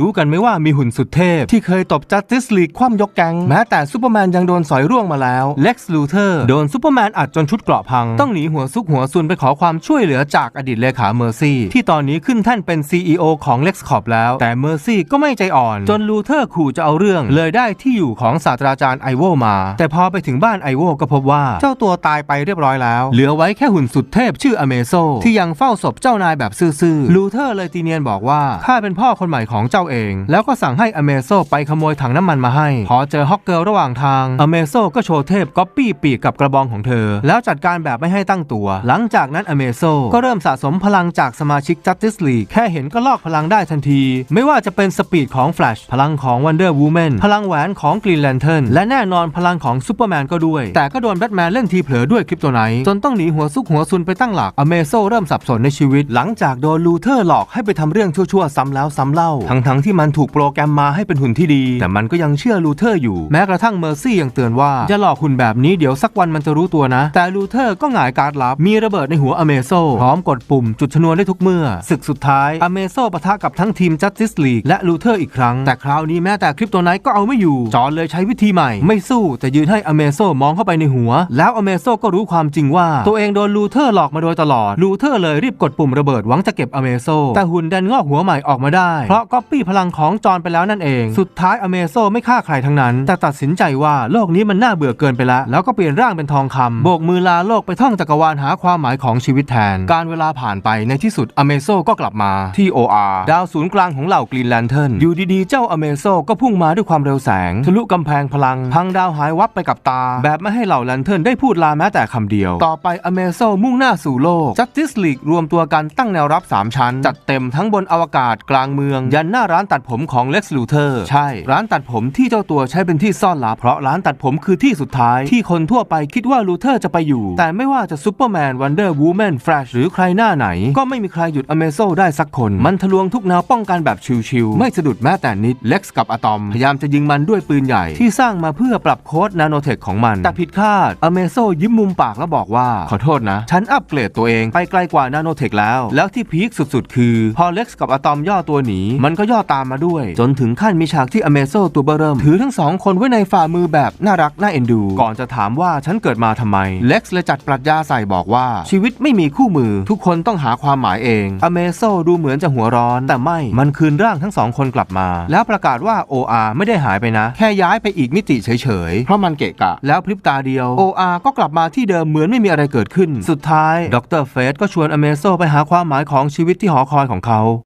รู้กันไหมว่ามีหุ่นสุดเทพ ที่เคยตบจัสติสลีกคว่ำยกแกงแม้แต่ซูเปอร์แมนยังโดนสอยร่วงมาแล้วเล็กซ์ลูเทอร์โดนซูเปอร์แมนอัดจนชุดเกราะพัง ต้องหนีหัวซุกหัวซุนไปขอความช่วยเหลือจากอดีตเลขาเมอร์ซี่ที่ตอนนี้ขึ้นแท่นเป็น CEO ของ Lex Corp แล้ว แต่เมอร์ซี่ก็ไม่ใจอ่อน จนลูเทอร์ขู่จะเอาเรื่อง เลยได้ที่อยู่ของศาสตราจารย์ไอโวมา แต่พอไปถึงบ้านไอโวก็พบว่าเจ้าตัวตายไปเรียบร้อยแล้ว เหลือไว้แค่หุ่นสุดเทพชื่ออเมโซที่ยังเฝ้าศพเจ้านายแบบซื่อๆลูเทอร์เลยตีเนียนบอกว่าข้าเป็นพ่อคนใหม่ของเจ้าเอง แล้วก็สั่งให้อเมโซไปขโมยถังน้ำมันมาให้ พอเจอฮอกเกิลระหว่างทางอเมโซก็โชว์เทพก๊อปปี้ปีกกับกระบองของเธอ แล้วจัดการแบบไม่ให้ตั้งตัว หลังจากนั้นอเมโซก็เริ่มสะสมพลังจากสมาชิก Justice League แค่เห็นก็ลอกพลังได้ทันที ไม่ว่าจะเป็นสปีดของ Flash พลังของ Wonder Woman พลังแหวนของ Green Lantern และแน่นอนพลังของ Superman ก็ด้วย แต่ก็โดนแบทแมนเล่นทีเผลอด้วยคริปโตไนท์จนต้องหนีหัวซุกหัวซุนไปตั้งหลักอเมโซเริ่มสับสนในชีวิต หลังจากโดนลูเทอร์หลอกให้ไปทำเรื่องชั่วๆซ้ำแล้วซ้ำเล่าทั้งๆทที่มันถูกโปรแกรมมาให้เป็นหุ่นที่ดี แต่มันก็ยังเชื่อลูเทอร์อยู่ แม้กระทั่งเมอร์ซี่ยังเตือนว่าอย่าหลอกหุ่นแบบนี้เดี๋ยวสักวันมันจะรู้ตัวนะ แต่ลูเทอร์ก็หงายการ์ดลับ มีระเบิดในหัวอเมโซพร้อมกดปุ่มจุดชนวนได้ทุกเมื่อ ศึกสุดท้ายอเมโซปะทะกับทั้งทีม Justice League และลูเทอร์อีกครั้ง แต่คราวนี้แม้แต่คริปโตไนท์ก็เอาไม่อยู่ จอร์นเลยใช้วิธีใหม่ ไม่สู้แต่ยืนให้อเมโซมองเข้าไปในหัว แล้วอเมโซก็รู้ความจริงว่า ตัวเองโดนลูเทอร์หลอกมาโดยตลอดลูเทอร์เลยรีบกดปุ่มระเบิดหวังจะเก็บอเมโซแต่หุ่นดันงอกหัวใหม่ออกมาได้เพราะก๊อปปี้พลังของจอร์นไปแล้วนั่นเอง สุดท้ายอเมโซไม่ฆ่าใครทั้งนั้น แต่ตัดสินใจว่าโลกนี้มันน่าเบื่อเกินไปแล้ว แล้วก็เปลี่ยนร่างเป็นทองคำโบกมือลาโลกไปท่องจักรวาลหาความหมายของชีวิตแทน การเวลาผ่านไปในที่สุดอเมโซก็กลับมาที่ OR ดาวศูนย์กลางของเหล่ากรีนแลนเทิร์นอยู่ดีๆ เจ้าอเมโซก็พุ่งมาด้วยความเร็วแสง ทะลุกำแพงพลัง พังดาวหายวับไปกับตา แบบไม่ให้เหล่าแลนเทิร์นได้พูดลาแม้แต่คำเดียว ต่อไปอเมโซมุ่งหน้าสู่โลก Justice League รวมตัวกันตั้งแนวรับ 3 ชั้น จัดเต็มทั้งบนอวกาศกลางเมือง ยันหน้าร้านตัดผมของ Lex Luthor ใช่ ร้านตัดผมที่เจ้าตัวใช้เป็นที่ซ่อนลับเพราะร้านตัดผมคือที่สุดท้าย ที่คนทั่วไปคิดว่าลูเทอร์จะไปอยู่ แต่ไม่ว่าจะซูเปอร์แมนวันเดอร์วูแมนแฟลชหรือใครหน้าไหน ก็ไม่มีใครหยุดอเมโซได้สักคน มันทะลวงทุกแนวป้องกันแบบชิวๆไม่สะดุดแม้แต่นิดเล็กซ์กับอะตอม พยายามจะยิงมันด้วยปืนใหญ่ ที่สร้างมาเพื่อปรับโค้ดนาโนเทคของมัน แต่ผิดคาดอเมโซยิ้มมุมปากแล้วบอกว่าขอโทษนะ ฉันอัปเกรดตัวเองไปไกลกว่านาโนเทคแล้ว แล้วที่พีคสุดๆ คือพอเล็กซ์กับอะตอมย่อตัวหนีมันก็ย่อตามมาด้วย จนถึงขั้นมีฉากที่อเมโซตัวเบอร์เริ่ม ถือทั้งสองคนไว้ในฝ่ามือแบบน่ารักน่าเอ็นดู ก่อนจะถามว่าฉันเกิดมาทำไม เล็กซ์เลยจัดปรัชญาใส่บอกว่า ชีวิตไม่มีคู่มือ ทุกคนต้องหาความหมายเอง อเมโซดูเหมือนจะหัวร้อน แต่ไม่มันคืนร่างทั้งสองคนกลับมา แล้วประกาศว่า OR ไม่ได้หายไปนะ แค่ย้ายไปอีกมิติเฉยๆเพราะมันเกะกะ แล้วพริบตาเดียว OR ก็กลับมาที่เดิมเหมือนไม่มีอะไรเกิดขึ้น สุดท้ายดรเฟสก็ชวนอเมโซไปหาความหมายของชีวิตที่หอคอยของเขา